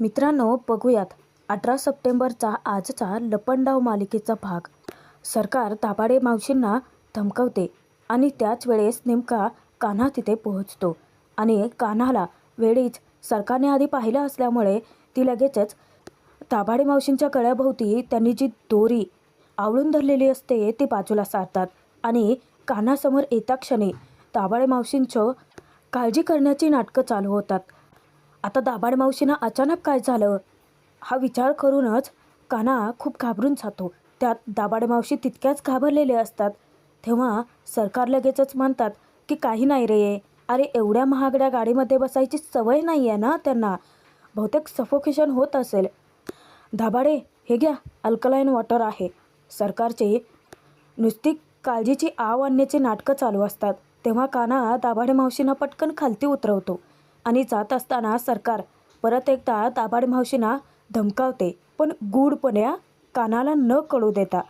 मित्रांनो बघूयात. अठरा सप्टेंबरचा आजचा लपंडाव मालिकेचा भाग. सरकार दाभाडे मावशींना धमकवते आणि त्याच वेळेस नेमका कान्हा तिथे पोहोचतो. आणि कान्हाला वेळीच सरकारने आधी पाहिलं असल्यामुळे ती लगेचच दाभाडे मावशींच्या गळ्याभोवती त्यांनी जी दोरी आवळून धरलेली असते ती बाजूला सारतात. आणि कान्हासमोर येता क्षणी दाभाडे मावशींचं काळजी करण्याची नाटकं चालू होतात. आता दाभाड मावशींना अचानक काय झालं? हा विचार करूनच काना खूप घाबरून जातो. त्यात दाबाड मावशी तितक्याच घाबरलेले असतात. तेव्हा सरकार लगेचच म्हणतात की काही नाही रे. अरे एवढ्या महागड्या गाडीमध्ये बसायची सवय नाही आहे ना त्यांना. बहुतेक सफोकेशन होत असेल. दाभाडे हे घ्या. अल्कलाईन वॉटर आहे. सरकारचे नुसती काळजीची आव आणण्याची नाटकं चालू असतात. तेव्हा काना दाभाडे मावशींना पटकन खालती उतरवतो. आणि जात असताना सरकार परत एकदा दाभाड मावशींना धमकावते पण गूढपण्या कानाला न कळू देता.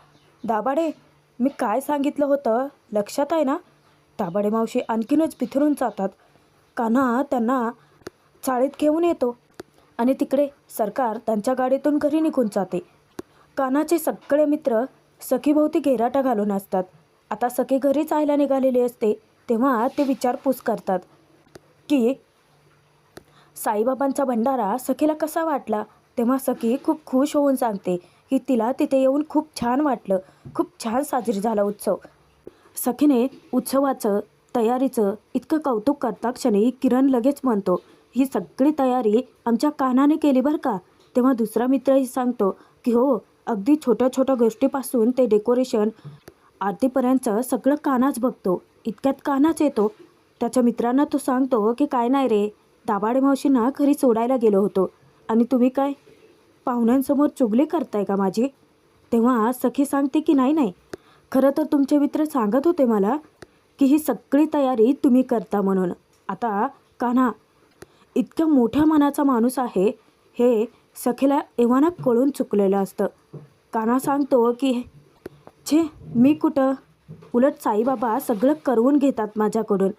दाभाडे मी काय सांगितलं होतं? लक्षात आहे ना? दाभाडे मावशी आणखीनच बिथरून जातात. कान्हा त्यांना चाळीत घेऊन येतो आणि तिकडे सरकार त्यांच्या गाडीतून घरी निघून जाते. कानाचे सगळे मित्र सखीभोवती घेराटा घालून असतात. आता सखी घरी जायला निघालेली असते तेव्हा ते विचारपूस करतात की साईबाबांचा भंडारा सखीला कसा वाटला? तेव्हा सखी खूप खुश होऊन सांगते की तिला तिथे येऊन खूप छान वाटलं. खूप छान साजरी झाला उत्सव. सखीने उत्सवाचं तयारीचं इतकं कौतुक करता क्षणी किरण लगेच म्हणतो ही सगळी तयारी आमच्या कानाने केली बरं का? तेव्हा दुसरा मित्रही सांगतो की हो अगदी छोट्या छोट्या गोष्टीपासून ते डेकोरेशन आरतीपर्यंत सगळं कानाच बघतो. इतक्यात कानाच येतो. त्याच्या मित्रांना तो सांगतो की काय नाही रे दाभाडे मावशींना घरी सोडायला गेलो होतो. आणि तुम्ही काय? पाहुण्यांसमोर चुगली करताय का माझी? तेव्हा सखी सांगते की नाही नाही. खरं तर तुमचे मित्र सांगत होते मला की ही सगळी तयारी तुम्ही करता म्हणून. आता कान्हा इतक्या मोठ्या मनाचा माणूस आहे हे सखीला एव्हाना कळून चुकलेलं असतं. कान्हा सांगतो की छे मी कुठं? उलट साईबाबा सगळं करवून घेतात माझ्याकडून.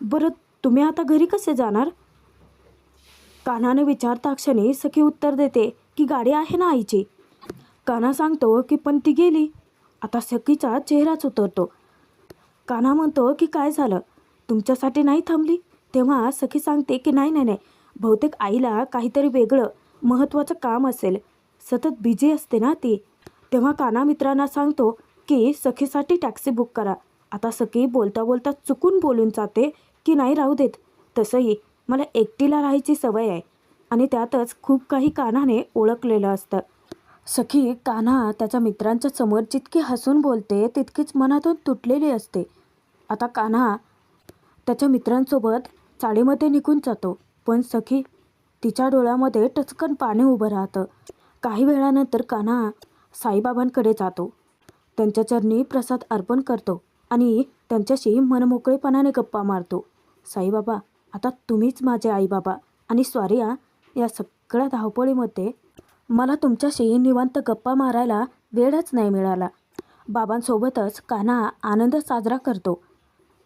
बरं तुम्ही आता घरी कसे जाणार? कान्हाने विचारता क्षणी सखी उत्तर देते की गाडी आहे ना आईची. कान्हा सांगतो की पण ती गेली. आता सखीचा चेहराच उतरतो. कान्हा म्हणतो की काय झालं? तुमच्यासाठी नाही थांबली? तेव्हा सखी सांगते की नाही नाही नाही. बहुतेक आईला काहीतरी वेगळं महत्त्वाचं काम असेल. सतत बिझी असते ना ती. तेव्हा काना मित्रांना सांगतो की सखीसाठी टॅक्सी बुक करा. आता सखी बोलता बोलता चुकून बोलून जाते की नाही राहू देत. तसंही मला एकटीला राहायची सवय आहे आणि त्यातच खूप काही कान्हाने ओळखलेलं असतं. सखी कान्हा त्याच्या मित्रांच्या समोर जितकी हसून बोलते तितकीच मनातून तुटलेली असते. आता कान्हा त्याच्या मित्रांसोबत चाळीमध्ये निघून जातो पण सखी तिच्या डोळ्यामध्ये टचकन पाणी उभं राहतं. काही वेळानंतर कान्हा साईबाबांकडे जातो. त्यांच्या चरणी प्रसाद अर्पण करतो आणि त्यांच्याशी मनमोकळेपणाने गप्पा मारतो. साईबाबा आता तुम्हीच माझे आईबाबा. आणि स्वारी या सगळ्या धावपळीमध्ये मला तुमच्याशी निवांत गप्पा मारायला वेळच नाही मिळाला. बाबांसोबतच कान्हा आनंद साजरा करतो.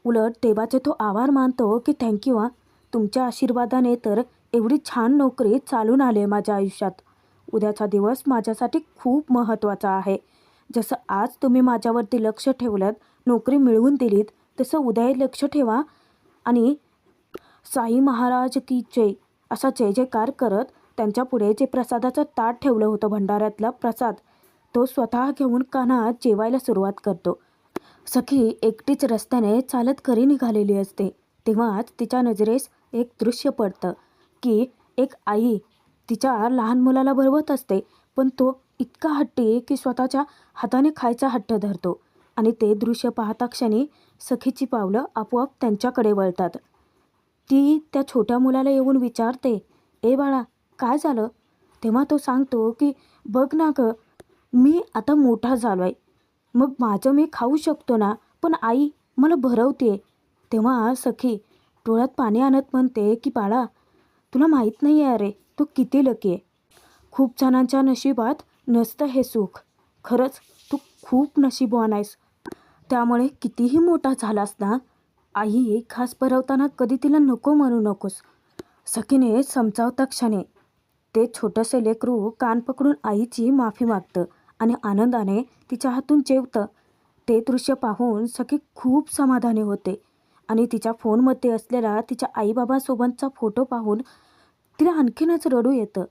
उलट देवाचे तो आभार मानतो की थँक्यू आ तुमच्या आशीर्वादाने तर एवढी छान नोकरी चालून आली माझ्या आयुष्यात. उद्याचा दिवस माझ्यासाठी खूप महत्त्वाचा आहे. जसं आज तुम्ही माझ्यावरती लक्ष ठेवलं नोकरी मिळवून दिलीत तसं उद्याही लक्ष ठेवा. आणि साई महाराज की जय असा जय जयकार करत त्यांच्यापुढे जे प्रसादाचं ताट ठेवलं होतं भंडाऱ्यातला प्रसाद तो स्वतः घेऊन कान्हा जेवायला सुरुवात करतो. सखी एकटीच रस्त्याने चालत घरी निघालेली असते. तेव्हाच तिच्या नजरेस एक दृश्य पडतं की एक आई तिच्या लहान मुलाला भरवत असते पण तो इतका हट्टी की स्वतःच्या हाताने खायचा हट्ट धरतो आणि ते दृश्य पाहता क्षणी सखीची पावलं आपोआप त्यांच्याकडे वळतात. ती त्या छोट्या मुलाला येऊन विचारते ए बाळा काय झालं? तेव्हा तो सांगतो की बघ ना गं मी आता मोठा झालो आहे मग माझं मी खाऊ शकतो ना पण आई मला भरवते तेव्हा सखी डोळ्यात पाणी आणत म्हणते की बाळा तुला माहीत नाही आहे अरे तू किती लकी आहे. खूप जणांच्या नशिबात नसतं हे सुख. खरंच तू खूप नशीबवान आहेस. त्यामुळे कितीही मोठा झालास ना आई खास परवताना कधी तिला नको म्हणू नकोस. सखीने समजावता क्षणी ते छोटंसे लेकरू कान पकडून आईची माफी मागतं आणि आनंदाने तिच्या हातून जेवतं. ते दृश्य पाहून सखी खूप समाधानी होते आणि तिच्या फोनमध्ये असलेला तिच्या आईबाबासोबतचा फोटो पाहून तिला आणखीनच रडू येतं.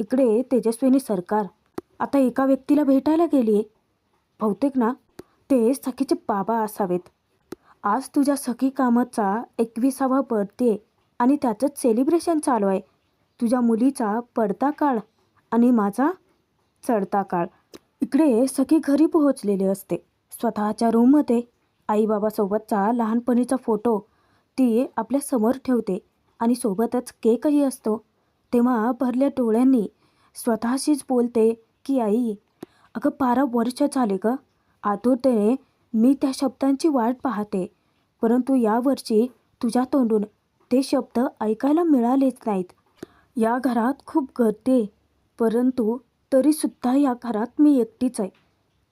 इकडे तेजस्विनी सरकार आता एका व्यक्तीला भेटायला गेली आहे बहुतेक ना ते सखीचे बाबा असावेत. आज तुझ्या सखी कामाचा एकविसावा बर्थडे आणि त्याचंच सेलिब्रेशन चालू आहे. तुझ्या मुलीचा पडता काळ आणि माझा चढता काळ. इकडे सखी घरी पोहोचलेले असते. स्वतःच्या रूममध्ये आईबाबासोबतचा लहानपणीचा फोटो ती आपल्यासमोर ठेवते आणि सोबतच केकही असतो. तेव्हा भरल्या डोळ्यांनी स्वतःशीच बोलते की आई अगं बारा वर्ष झाले ग. आतुरतेने मी त्या शब्दांची वाट पाहते. परंतु यावर्षी तुझ्या तोंडून ते शब्द ऐकायला मिळालेच नाहीत. या घरात खूप गर्दी परंतु तरीसुद्धा या घरात मी एकटीच आहे.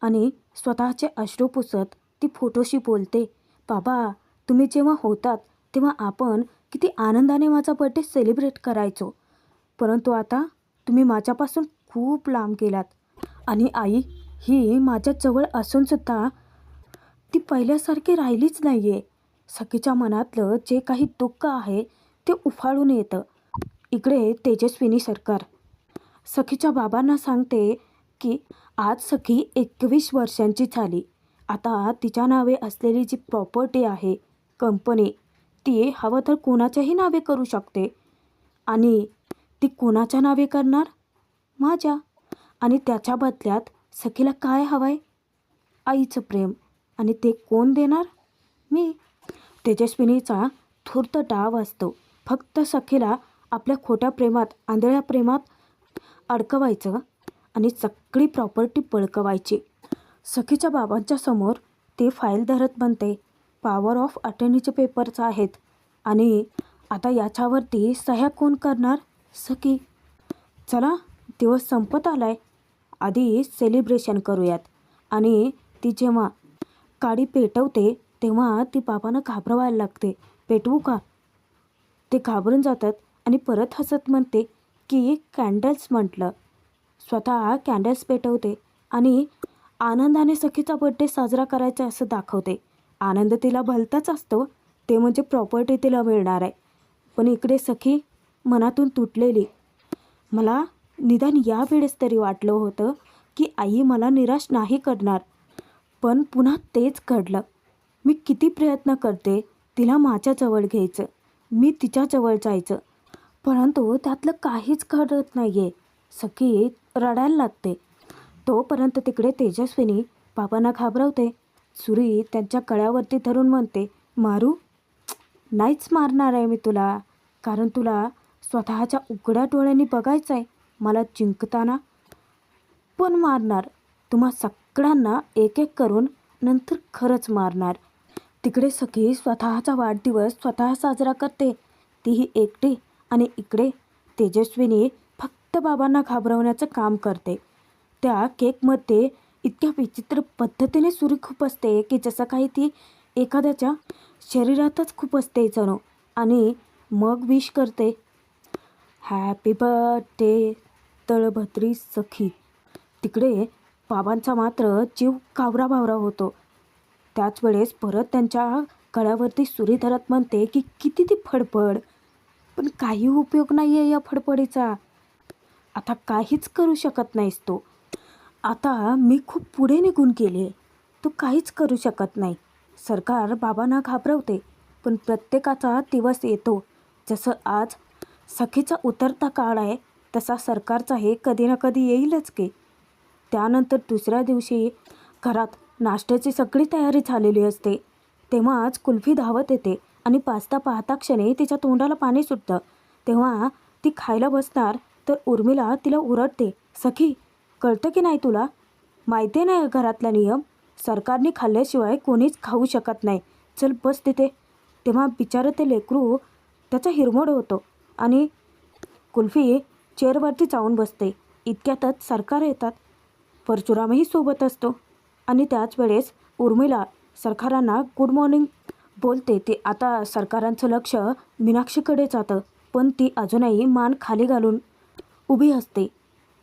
आणि स्वतःचे अश्रू पुसत ती फोटोशी बोलते बाबा तुम्ही जेव्हा होतात तेव्हा आपण किती आनंदाने माझा बर्थडे सेलिब्रेट करायचो. परंतु आता तुम्ही माझ्यापासून खूप लांब गेलात. आणि आई ही माझ्याजवळ असूनसुद्धा ती पहिल्यासारखी राहिलीच नाही आहे सखीच्या मनातलं जे काही दुःख आहे ते उफाळून येतं. इकडे तेजस्विनी सरकार. सखीच्या बाबांना सांगते की आज सखी एकवीस वर्षांची झाली. आता तिच्या नावे असलेली जी प्रॉपर्टी आहे कंपनी ती हवं तर कोणाच्याही नावे करू शकते. आणि ती कोणाच्या नावे करणार? माझ्या. आणि त्याच्या बदल्यात सखीला काय हवं आहे आईचं प्रेम. आणि ते कोण देणार? मी तेजस्विनीचा थूर्त डाव असतो. फक्त सखीला आपल्या खोट्या प्रेमात आंधळ्या प्रेमात अडकवायचं आणि सगळी प्रॉपर्टी पळकवायची. सखीच्या बाबांच्या समोर ते फाईल धरत बनते पॉवर ऑफ अटर्नीचे पेपर्स आहेत. आणि आता याच्यावरती सह्या कोण करणार? सखी. चला दिवस संपत आलाय. आधी सेलिब्रेशन करूयात. आणि ती जेव्हा काडी पेटवते तेव्हा ती बाबांना घाबरवायला लागते. पेटवू का? ते घाबरून जातात आणि परत हसत म्हणते की कॅन्डल्स म्हटलं. स्वतः कॅन्डल्स पेटवते आणि आनंदाने सखीचा बड्डे साजरा करायचा असं दाखवते. आनंद तिला भलताच असतो ते म्हणजे प्रॉपर्टी तिला मिळणार आहे. पण इकडे सखी मनातून तुटलेली. मला निदान या वेळेस तरी वाटलं होतं की आई मला निराश नाही करणार. पण पुन्हा तेच घडलं. मी किती प्रयत्न करते तिला माझ्याजवळ घ्यायचं. मी तिच्याजवळ जायचं. परंतु त्यातलं काहीच घडत नाही आहे सखी रडायला लागते. तोपर्यंत तिकडे तेजस्विनी बाबांना घाबरवते. सुरी त्यांच्या कळ्यावरती धरून म्हणते मारू नाहीच मारणार आहे मी तुला. कारण तुला स्वतःच्या उघड्या डोळ्यांनी बघायचं आहे मला जिंकताना पण मारणार. तुम्हा सक लाकडांना एक एक करून नंतर खरंच मारणार. तिकडे सखी स्वतःचा वाढदिवस स्वतः साजरा करते. तीही एकटी आणि इकडे तेजस्विनी फक्त बाबांना घाबरवण्याचं काम करते. त्या केकमध्ये इतक्या विचित्र पद्धतीने सुरी खूप असते की जसं काही ती एखाद्याच्या शरीरातच खूप असते जणू आणि मग विश करते. हॅपी बर्थडे तळभद्री सखी. तिकडे बाबांचा मात्र जीव कावरा बावरा होतो. त्याच वेळेस परत त्यांच्या गळ्यावरती सुरी धरत म्हणते की किती ती फडफड. पण काही उपयोग नाही आहे या फडफडीचा. आता काहीच करू शकत नाहीस तो. आता मी खूप पुढे निघून गेले. तो काहीच करू शकत नाही. सरकार बाबांना घाबरवते पण प्रत्येकाचा दिवस येतो. जसं आज सखीचा उतरता काळ आहे तसा सरकारचाही कधी ना कधी येईलच की. त्यानंतर दुसऱ्या दिवशी घरात नाश्त्याची सगळी तयारी झालेली असते. तेव्हाच कुल्फी धावत येते आणि पास्ता पाहता क्षणी तिच्या तोंडाला पाणी सुटतं. तेव्हा ती खायला बसणार तर उर्मिला तिला उरडते सखी कळतं की नाही तुला? माहिती नाही घरातला नियम. सरकारने खाल्ल्याशिवाय कोणीच खाऊ शकत नाही. चल बस तिथे. तेव्हा बिचारं ते लेकरू त्याचा हिरमोड होतो आणि कुल्फी चेअरवरती जाऊन बसते. इतक्यातच सरकार येतात. परशुरामही सोबत असतो. आणि त्याच वेळेस उर्मिला सरकारांना गुड मॉर्निंग बोलते. ते आता सरकारांचं लक्ष मीनाक्षीकडे जातं. पण ती अजूनही मान खाली घालून उभी असते.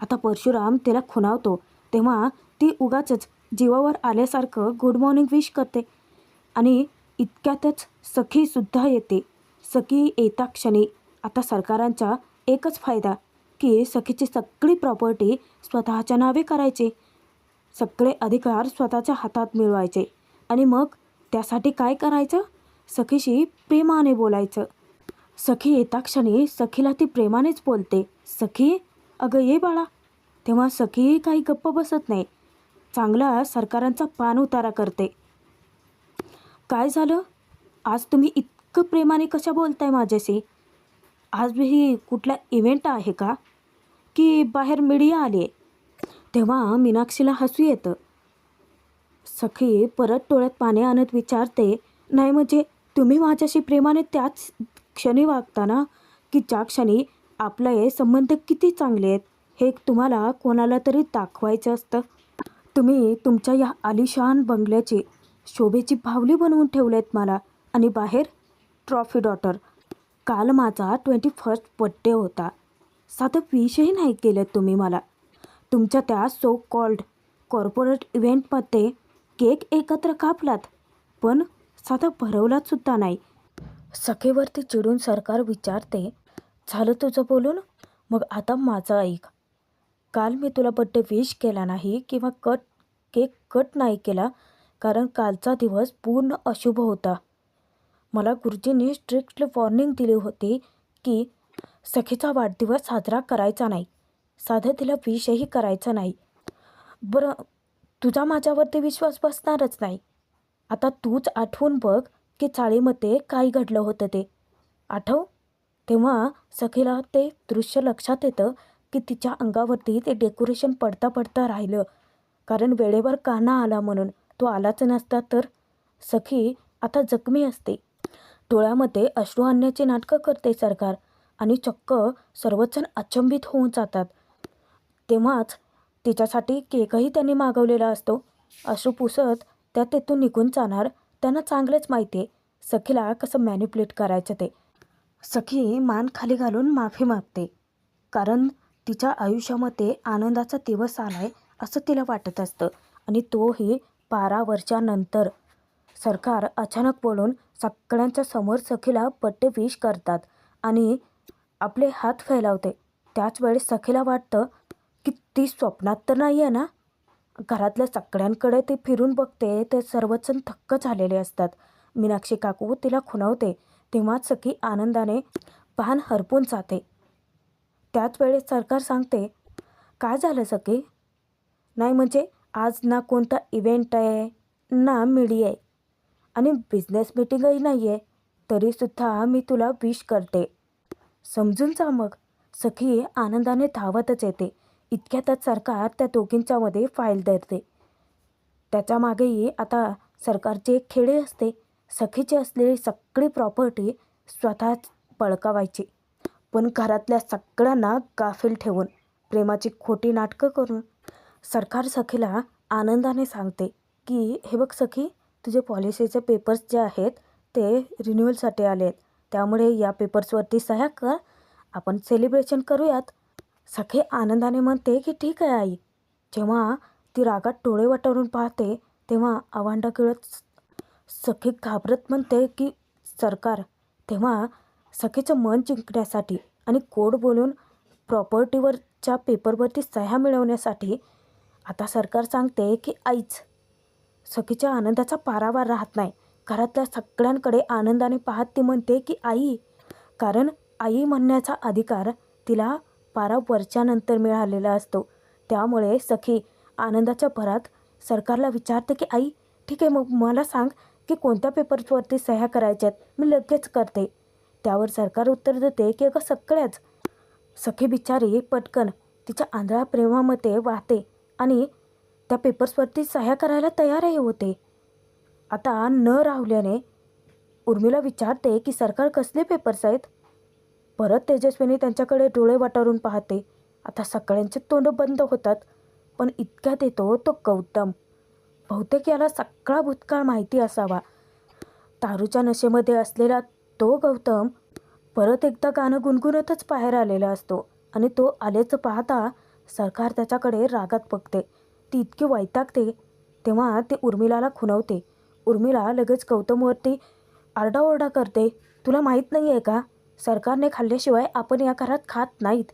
आता परशुराम तिला खुणावतो. तेव्हा ती उगाचच जीवावर आल्यासारखं गुड मॉर्निंग विश करते. आणि इतक्यातच सखीसुद्धा येते. सखी येता क्षणी आता सरकारांचा एकच फायदा की सखीची सगळी प्रॉपर्टी स्वतःच्या नावे करायचे. सगळे अधिकार स्वतःच्या हातात मिळवायचे. आणि मग त्यासाठी काय करायचं? सखीशी प्रेमाने बोलायचं. सखी येता क्षणी सखीला ती प्रेमानेच बोलते. सखी अगं ये बाळा. तेव्हा सखी काही गप्प बसत नाही. चांगला सरकारांचा पान उतारा करते. काय झालं? आज तुम्ही इतकं प्रेमाने कशा बोलताय माझ्याशी? आज ही कुठला इव्हेंट आहे का? की बाहेर मीडिया आली. आहे तेव्हा मीनाक्षीला हसू येतं. सखी परत डोळ्यात पाणी आणत विचारते नाही म्हणजे तुम्ही माझ्याशी प्रेमाने त्याच क्षणी वागता ना की ज्या क्षणी आपले संबंध किती चांगले आहेत हे तुम्हाला कोणाला तरी दाखवायचं असतं? तुम्ही तुमच्या या आलिशान बंगल्याची शोभेची भावली बनवून ठेवलेत मला आणि बाहेर ट्रॉफी डॉटर काल माझा ट्वेंटी फर्स्ट बड्डे होता. साधं विषही नाही केलं तुम्ही मला. तुमच्या त्या सो कॉल्ड कॉर्पोरेट इव्हेंटमध्ये केक एकत्र कापलात पण साधा भरवलात सुद्धा नाही. सखेवरती चिडून सरकार विचारते झालं तुझं बोलून? मग आता माझं ऐक. काल मी तुला बड्डे विश केला नाही किंवा कट केक कट नाही केला कारण कालचा दिवस पूर्ण अशुभ होता. मला गुरुजींनी स्ट्रिक्टली वॉर्निंग दिली होती की सखीचा वाढदिवस साजरा करायचा नाही. साधं तिला विषही करायचा नाही. बरं तुझा माझ्यावरती विश्वास बसणारच नाही. आता तूच आठवून बघ की चाळीमध्ये काय घडलं होतं ते. आठव तेव्हा सखीला ते दृश्य लक्षात येतं की तिच्या अंगावरती ते डेकोरेशन पडता पडता राहिलं. कारण वेळेवर काना आला म्हणून. तो आलाच नसता तर? सखी आता जखमी असते. डोळ्यामध्ये अश्रू आणण्याचे नाटकं करते सरकार आणि चक्क सर्वजण अचंबित होऊन जातात. तेव्हाच तिच्यासाठी केकही त्यांनी मागवलेला असतो. अश्रू पुसत त्या तेथून निघून जाणार त्यांना चांगलंच माहिती आहे सखीला कसं मॅनिप्युलेट करायचं ते. सखी मान खाली घालून माफी मागते. कारण तिच्या आयुष्यामध्ये आनंदाचा दिवस आलाय असं तिला वाटत असतं आणि तोही बारा वर्षानंतर. सरकार अचानक बोलून सगळ्यांच्या समोर सखीला बड्डे विश करतात आणि आपले हात फैलावते. त्याच वेळेस सखीला वाटतं की ती स्वप्नात तर नाही आहे ना? घरातल्या सगळ्यांकडे ती फिरून बघते ते सर्वजण थक्क झालेले असतात. मीनाक्षी काकू तिला खुणावते तेव्हाच सखी आनंदाने पान हरपून जाते. त्याच वेळेस सरकार सांगते काय झालं सखी? नाही म्हणजे आज ना कोणता इव्हेंट आहे ना मिडी आहे. आणि बिझनेस मीटिंगही नाही आहे तरीसुद्धा मी तुला विश करते. समजून जा मग. सखी आनंदाने धावतच येते. इतक्यातच सरकार त्या दोघींच्यामध्ये फाईल धरते. त्याच्या मागेही आता सरकारचे एक असते. सखीची असलेली सगळी प्रॉपर्टी स्वतःच बळकावायची पण घरातल्या सगळ्यांना गाफील ठेवून प्रेमाची खोटी नाटकं करून सरकार सखीला आनंदाने सांगते की हे बघ सखी तुझे पॉलिसीचे पेपर्स जे आहेत ते रिन्युअलसाठी आले आहेत त्यामुळे या पेपर्सवरती सह्या कर. आपण सेलिब्रेशन करूयात. सखी आनंदाने म्हणते की ठीक आहे आई. जेव्हा ती रागात डोळे वाटारून पाहते तेव्हा अवांडा खेळत सखी घाबरत म्हणते की सरकार तेव्हा सखीचं मन जिंकण्यासाठी आणि कोड बोलून प्रॉपर्टीवरच्या पेपरवरती सह्या मिळवण्यासाठी आता सरकार सांगते की आईच सखीच्या आनंदाचा पारावार राहत नाही. घरातल्या सगळ्यांकडे आनंदाने पाहत ती म्हणते की आई. कारण आई म्हणण्याचा अधिकार तिला पारा वर्षानंतर मिळालेला असतो. त्यामुळे सखी आनंदाच्या भरात सरकारला विचारते की आई ठीक आहे मग मला सांग की कोणत्या पेपर्सवरती सह्या करायच्यात? मी लगेच करते. त्यावर सरकार उत्तर देते की अगं सगळ्याच. सखी बिचारी पटकन तिच्या आंधळा प्रेमामध्ये वाहते आणि त्या पेपर्सवरती सह्या करायला तयारही होते. आता न राहुल्याने उर्मिला विचारते की सरकार कसले पेपर्स आहेत? परत तेजस्वीने त्यांच्याकडे डोळे वाटारून पाहते. आता सगळ्यांचे तोंड बंद होतात पण इतक्यात येतो तो गौतम. बहुतेक याला सगळा भूतकाळ माहिती असावा. तारूच्या नशेमध्ये असलेला तो गौतम परत एकदा गाणं गुणगुणतच बाहेर आलेला असतो आणि तो आल्याचं पाहता सरकार त्याच्याकडे रागात बघते. ती इतकी वैतागते तेव्हा ते उर्मिलाला खुनवते उर्मिला लगेच गौतमवरती आरडाओरडा करते तुला माहीत नाही आहे का? सरकारने खाल्ल्याशिवाय आपण या घरात खात नाहीत.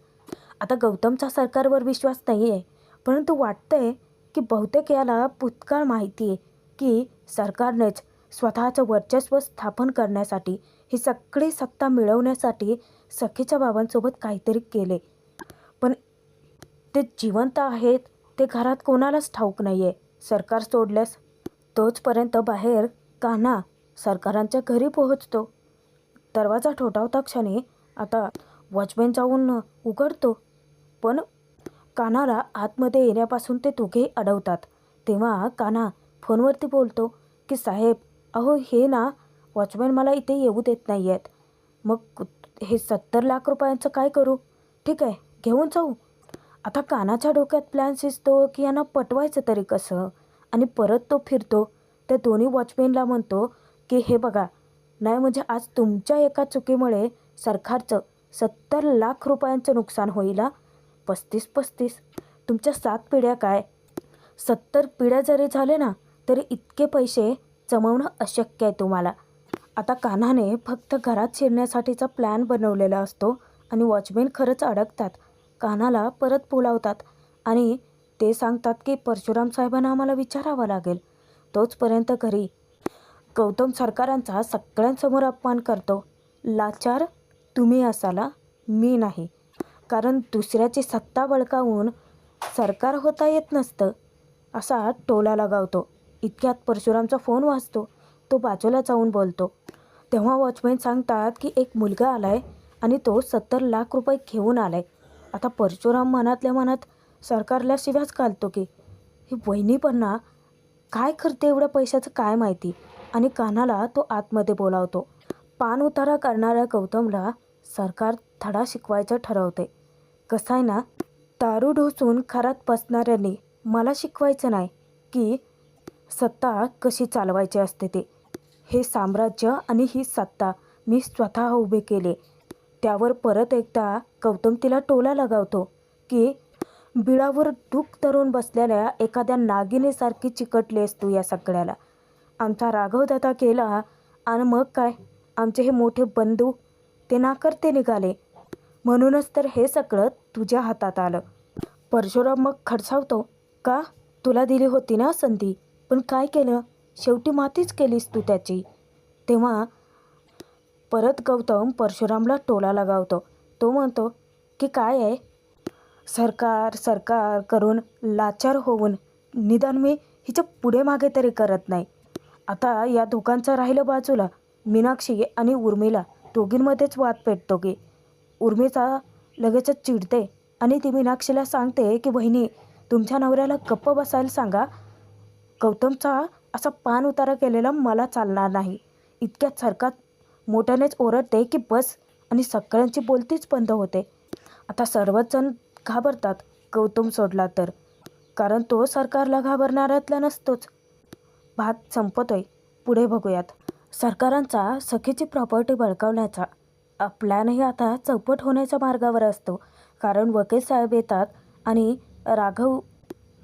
आता गौतमचा सरकारवर विश्वास नाही आहे परंतु वाटतं आहे की बहुतेक याला भूतकाळ माहिती आहे की सरकारनेच स्वतःचं वर्चस्व स्थापन करण्यासाठी ही सगळी सत्ता मिळवण्यासाठी सखीच्या बाबांसोबत काहीतरी केले. पण ते जिवंत आहेत ते घरात कोणालाच ठाऊक नाही आहे सरकार सोडल्यास तोचपर्यंत बाहेर कान्हा सरकारांच्या घरी पोहोचतो. दरवाजा ठोठावता क्षणी आता वॉचमॅन जाऊन उघडतो. पण कानाला आतमध्ये येण्यापासून ते दोघेही अडवतात. तेव्हा कान्हा फोनवरती बोलतो की साहेब अहो हे ना वॉचमॅन मला इथे येऊ देत नाही आहेत मग हे सत्तर लाख रुपयांचं काय करू? ठीक आहे घेऊन जाऊ. आता कानाच्या डोक्यात प्लॅन शिजतो की यांना पटवायचं तरी कसं? आणि परत तो फिरतो. त्या दोन्ही वॉचमॅनला म्हणतो की हे बघा नाही म्हणजे आज तुमच्या एका चुकीमुळे सरकारचं सत्तर लाख रुपयांचं नुकसान होईल हा. पस्तीस पस्तीस. तुमच्या सात पिढ्या काय? सत्तर पिढ्या जरी झाले ना तरी इतके पैसे जमवणं अशक्य आहे तुम्हाला. आता कान्हाने फक्त घरात शिरण्यासाठीचा प्लॅन बनवलेला असतो आणि वॉचमॅन खरंच अडकतात. कान्हाला परत बोलावतात आणि ते सांगतात की परशुराम साहेबांना आम्हाला विचारावं लागेल. तोचपर्यंत घरी गौतम सरकारांचा सगळ्यांसमोर अपमान करतो. लाचार तुम्ही असाला मी नाही. कारण दुसऱ्याची सत्ता बळकावून सरकार होता येत नसतं असा टोला लगावतो. इतक्यात परशुरामचा फोन वाजतो तो बाजूला जाऊन बोलतो. तेव्हा वॉचमॅन सांगतात की एक मुलगा आलाय आणि तो सत्तर लाख रुपये घेऊन आलाय. आता परशुराम मनातल्या मनात सरकारला शिव्याच घालतो की ही वहिनीपणा ना काय करते एवढ्या पैशाचं काय माहिती? आणि कानाला तो आतमध्ये बोलावतो. पान उतारा करणाऱ्या गौतमला सरकार धडा शिकवायचं ठरवते. कसं आहे ना दारू ढोसून खरात बसणाऱ्यांनी मला शिकवायचं नाही की सत्ता कशी चालवायची असते ते? हे साम्राज्य आणि ही सत्ता मी स्वतः उभे केले. त्यावर परत एकदा गौतम तिला टोला लगावतो की बिळावर दुःख धरून बसलेल्या एखाद्या नागिनीसारखी चिकटलीस तू या सगळ्याला. आमचा राघवदादा केला आणि मग काय? आमचे हे मोठे बंधू ते नाकारते निघाले. म्हणूनच तर हे सगळं तुझ्या हातात आलं. परशुराम मग खडसावतो का? तुला दिली होती ना संधी? पण काय केलं? शेवटी मातीच केलीस तू त्याची. तेव्हा परत गौतम परशुरामला टोला लगावतो. तो म्हणतो की काय आहे? सरकार सरकार करून लाचार होऊन निदान मी हिच्या पुढे मागे तरी करत नाही. आता या दोघांचं राहिलं बाजूला मीनाक्षी आणि उर्मिला दोघींमध्येच वाद पेटतो की. उर्मीचा लगेचच चिडते आणि ती मीनाक्षीला सांगते की बहिणी तुमच्या नवऱ्याला गप्प बसायला सांगा. गौतमचा असा पान उतारा केलेला मला चालणार नाही. इतक्यात सरकार मोठ्यानेच ओरडते की बस आणि सगळ्यांची बोलतीच बंद होते. आता सर्वच जण घाबरतात. गौतम सोडला तर. कारण तो सरकारला घाबरणाऱ्यातला नसतोच. भात संपतोय. पुढे बघूयात. सरकारांचा सखीची प्रॉपर्टी बळकावण्याचा प्लॅनही आता चौपट होण्याच्या मार्गावर असतो. कारण वकील साहेब येतात आणि राघव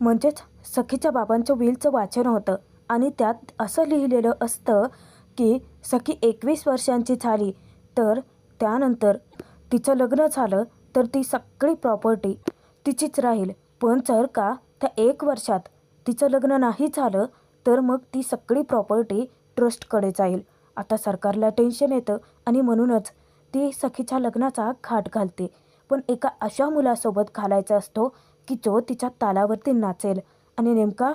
म्हणजेच सखीच्या बाबांच्या विलचं वाचन होतं आणि त्यात असं लिहिलेलं असतं की सखी एकवीस वर्षांची झाली तर त्यानंतर तिचं लग्न झालं तर ती सगळी प्रॉपर्टी तिचीच राहील. पण जर का त्या एक वर्षात तिचं लग्न नाही झालं तर मग ती सगळी प्रॉपर्टी ट्रस्टकडे जाईल. आता सरकारला टेन्शन येतं आणि म्हणूनच ती सखीच्या लग्नाचा घाट घालते. पण एका अशा मुलासोबत घालायचा असतो की जो तिच्या तालावरती नाचेल. आणि नेमका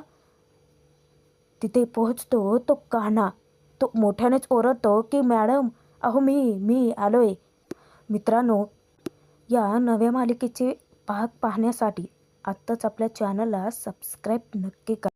तिथे पोहोचतो तो कान्हा. तो मोठ्यानेच ओरडतो की मॅडम अहो मी मी आलोय. मित्रांनो या नव्या मालिकेचे भाग पाहण्यासाठी आत्ताच आपल्या चॅनलला सबस्क्राईब नक्की करा.